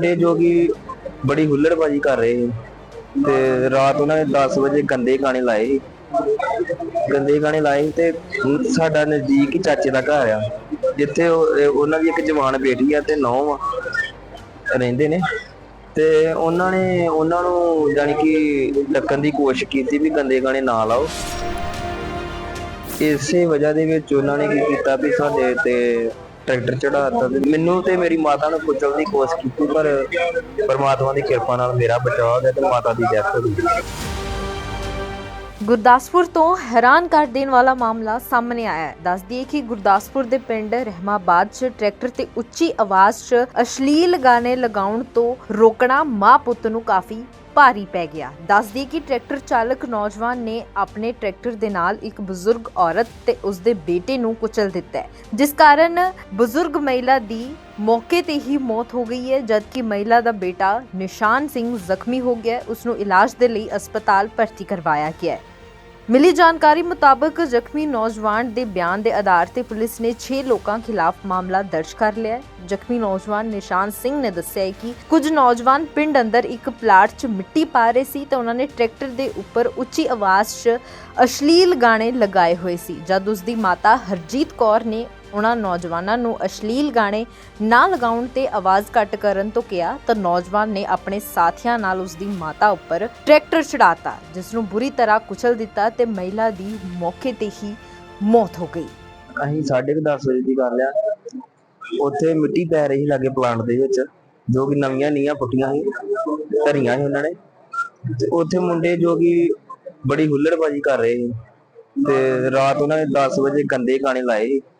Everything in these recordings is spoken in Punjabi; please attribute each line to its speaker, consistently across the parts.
Speaker 1: ਮੁੰਡੇ ਜੋ ਕਿ ਬੜੀ ਹੁੱਲੜਬਾਜੀ ਕਰ ਰਹੇ ਸੀ ਤੇ ਰਾਤ ਉਹਨਾਂ ਨੇ 10 ਵਜੇ ਗੰਦੇ ਗਾਣੇ ਲਾਏ। ਸੀ ਗੰਦੇ ਗਾਣੇ ਲਾਏ ਤੇ ਸਾਡਾ ਨਜ਼ਦੀਕ ਹੀ ਚਾਚੇ ਦਾ ਘਰ ਆ। ਜਿੱਥੇ ਉਹ- ਉਹਨਾਂ ਦੀ ਇੱਕ ਜਵਾਨ ਬੇਟੀ ਆ ਤੇ ਨੌ ਰਹਿੰਦੇ ਨੇ। ਤੇ ਉਹਨਾਂ ਨੇ, ਉਹਨਾਂ ਨੂੰ ਜਾਣੀ ਕਿ ਡੱਕਣ ਦੀ ਕੋਸ਼ਿਸ਼ ਕੀਤੀ ਵੀ ਗੰਦੇ ਗਾਣੇ ਨਾ ਲਾਓ। ਇਸੇ ਵਜ੍ਹਾ ਦੇ ਵਿੱਚ ਉਹਨਾਂ ਨੇ ਕੀ ਕੀਤਾ ਵੀ ਸਾਡੇ ਤੇ ਟਰੈਕਟਰ ਚੜਾਤਾ ਤੇ ਮੈਨੂੰ ਤੇ ਮੇਰੀ ਮਾਤਾ ਨੂੰ ਪੁੱਛਣ ਦੀ ਕੋਸ਼ਿਸ਼ ਕੀਤੀ, ਪਰ ਪਰਮਾਤਮਾ ਦੀ ਕਿਰਪਾ ਨਾਲ ਮੇਰਾ ਬਚਾਅ ਹੋ ਗਿਆ ਤੇ ਮਾਤਾ ਦੀ ਡੈਥ ਹੋ ਗਈ।
Speaker 2: ਗੁਰਦਾਸਪੁਰ ਤੋਂ ਹੈਰਾਨ ਕਰ ਦੇਣ ਵਾਲਾ ਮਾਮਲਾ ਸਾਹਮਣੇ ਆਇਆ ਹੈ। ਦੱਸ ਦਈਏ ਕਿ ਗੁਰਦਾਸਪੁਰ ਦੇ ਪਿੰਡ ਰਹਿਮਾਬਾਦ 'ਚ ਟਰੈਕਟਰ ਤੇ ਉੱਚੀ ਆਵਾਜ਼ 'ਚ ਅਸ਼ਲੀਲ ਗਾਣੇ ਲਗਾਉਣ ਤੋਂ ਰੋਕਣਾ ਮਾਂ ਪੁੱਤ ਨੂੰ ਕਾਫੀ ਭਾਰੀ ਪੈ ਗਿਆ। ਦੱਸਦੀ ਕਿ ਟਰੈਕਟਰ ਚਾਲਕ ਨੌਜਵਾਨ ਨੇ ਆਪਣੇ ਟਰੈਕਟਰ ਦੇ ਨਾਲ ਇੱਕ ਬਜ਼ੁਰਗ ਔਰਤ ਤੇ ਉਸਦੇ ਬੇਟੇ ਨੂੰ ਕੁਚਲ ਦਿੱਤਾ ਹੈ। ਜਿਸ ਕਾਰਨ ਬਜ਼ੁਰਗ ਮਹਿਲਾ ਦੀ ਮੌਕੇ ਤੇ ਹੀ ਮੌਤ ਹੋ ਗਈ ਹੈ, ਜਦਕਿ ਮਹਿਲਾ ਦਾ ਬੇਟਾ ਨਿਸ਼ਾਨ ਸਿੰਘ ਜ਼ਖਮੀ ਹੋ ਗਿਆ ਹੈ। ਉਸ ਨੂੰ ਇਲਾਜ ਦੇ ਲਈ ਹਸਪਤਾਲ ਭਰਤੀ ਕਰਵਾਇਆ ਗਿਆ ਹੈ। ਮਿਲੀ ਜਾਣਕਾਰੀ ਮੁਤਾਬਕ ਜ਼ਖਮੀ ਨੌਜਵਾਨ ਦੇ ਬਿਆਨ ਦੇ ਆਧਾਰ ਤੇ ਪੁਲਿਸ ਨੇ 6 ਲੋਕਾਂ ਖਿਲਾਫ ਮਾਮਲਾ ਦਰਜ ਕਰ ਲਿਆ ਹੈ। ਜ਼ਖਮੀ ਨੌਜਵਾਨ ਨਿਸ਼ਾਨ ਸਿੰਘ ਨੇ ਦੱਸਿਆ ਹੈ ਕਿ ਕੁਝ ਨੌਜਵਾਨ ਪਿੰਡ ਅੰਦਰ ਇੱਕ ਪਲਾਟ 'ਚ ਮਿੱਟੀ ਪਾ ਰਹੇ ਸੀ ਤੇ ਉਹਨਾਂ ਨੇ ਟਰੈਕਟਰ ਦੇ ਉੱਪਰ ਉੱਚੀ ਆਵਾਜ਼ 'ਚ ਅਸ਼ਲੀਲ ਗਾਣੇ ਲਗਾਏ ਹੋਏ ਸੀ। ਜਦ ਉਸ ਦੀ ਮਾਤਾ ਹਰਜੀਤ ਕੌਰ ਨੇ ਉਹਨਾਂ ਨੌਜਵਾਨਾਂ ਨੂੰ ਅਸ਼ਲੀਲ ਗਾਣੇ ਨਾ ਲਗਾਉਣ ਤੇ ਆਵਾਜ਼ ਘੱਟ ਕਰਨ ਤੋਂ ਕਿਹਾ ਤਾਂ ਨੌਜਵਾਨ ਨੇ ਆਪਣੇ ਸਾਥੀਆਂ ਨਾਲ ਉਸ ਦੀ ਮਾਤਾ ਉੱਪਰ ਟਰੈਕਟਰ ਚੜਾਤਾ ਜਿਸ ਨੂੰ ਬੁਰੀ ਤਰ੍ਹਾਂ ਕੁਚਲ ਦਿੱਤਾ ਤੇ ਮਹਿਲਾ ਦੀ ਮੌਕੇ ਤੇ ਹੀ ਮੌਤ ਹੋ ਗਈ।
Speaker 1: ਅਸੀਂ 10:30 ਵਜੇ ਦੀ ਗੱਲ ਆ। ਉੱਥੇ ਮਿੱਟੀ ਪੈ ਰਹੀ ਸੀ ਲਾਗੇ ਪਲਾਂਟ ਦੇ ਵਿੱਚ, ਜੋ ਕਿ ਨਵੀਆਂ ਨੀਆਂ ਪੁੱਟੀਆਂ ਸੀ, ਧਰੀਆਂ ਸੀ ਉਹਨਾਂ ਨੇ। ਤੇ ਉੱਥੇ ਮੁੰਡੇ ਜੋ ਕਿ ਬੜੀ ਹੁੱਲੜਬਾਜੀ ਕਰ ਰਹੇ ਸੀ। ਤੇ ਰਾਤ ਉਹਨਾਂ ਨੇ 10 ਵਜੇ ਗੰਦੇ ਗਾਣੇ ਲਾਏ ਸੀ।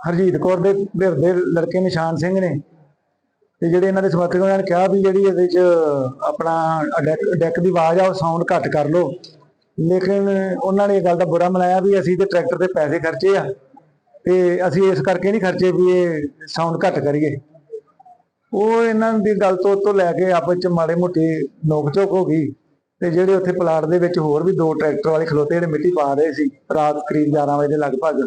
Speaker 3: ਹਰਜੀਤ ਕੌਰ ਦੇ ਘਰ ਦੇ ਲੜਕੇ ਨਿਸ਼ਾਨ ਸਿੰਘ ਨੇ ਤੇ ਜਿਹੜੇ ਇਹਨਾਂ ਦੇ ਸਮਰਥਕ ਉਹਨਾਂ ਨੇ ਕਿਹਾ ਵੀ ਜਿਹੜੀ ਇਹਦੇ 'ਚ ਆਪਣਾ ਡੈਕ ਡੈਕ ਦੀ ਆਵਾਜ਼ ਆ, ਉਹ ਸਾਊਂਡ ਘੱਟ ਕਰ ਲਓ। ਲੇਕਿਨ ਉਹਨਾਂ ਨੇ ਇਹ ਗੱਲ ਦਾ ਬੁਰਾ ਮਨਾਇਆ ਵੀ ਅਸੀਂ ਤੇ ਟਰੈਕਟਰ ਤੇ ਪੈਸੇ ਖਰਚੇ ਆ ਤੇ ਅਸੀਂ ਇਸ ਕਰਕੇ ਨਹੀਂ ਖਰਚੇ ਵੀ ਇਹ ਸਾਊਂਡ ਘੱਟ ਕਰੀਏ। ਉਹ ਇਹਨਾਂ ਦੀ ਗੱਲ ਤੋਂ ਤੋਂ ਲੈ ਕੇ ਆਪਸ ਚ ਮਾੜੇ ਮੋਟੇ ਨੋਕ ਝੋਕ ਹੋ ਗਈ ਤੇ ਜਿਹੜੇ ਉੱਥੇ ਪਲਾਟ ਦੇ ਵਿੱਚ ਹੋਰ ਵੀ ਦੋ ਟਰੈਕਟਰ ਵਾਲੇ ਖਲੋਤੇ ਜਿਹੜੇ ਮਿੱਟੀ ਪਾ ਰਹੇ ਸੀ, ਰਾਤ ਕਰੀਬ 11 ਵਜੇ ਦੇ ਲਗਭਗ।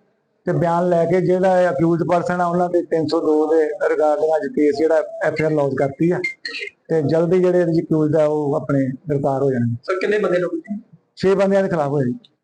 Speaker 3: ਤੇ ਬਿਆਨ ਲੈ ਕੇ ਜਿਹੜਾ ਅਕਿਊਜ਼ਡ ਪਰਸਨ ਆ ਉਹਨਾਂ ਦੇ 302 ਦੇ ਰਿਗਾਰਡਿੰਗ ਅੱਜ ਕੇਸ ਜਿਹੜਾ ਐਫ ਆਰ ਲੌਂਚ ਕਰਤੀ ਆ। ਤੇ ਜਲਦੀ ਜਿਹੜੇ ਅਕਿਊਜ਼ਡ ਆ ਉਹ ਆਪਣੇ ਗ੍ਰਿਫਤਾਰ ਹੋ ਜਾਣਗੇ।
Speaker 4: ਸਰ ਕਿੰਨੇ ਬੰਦੇ ਲੋਕ
Speaker 3: 6 ਬੰਦਿਆਂ ਦੇ ਖਿਲਾਫ ਹੋਏ। ਜੀ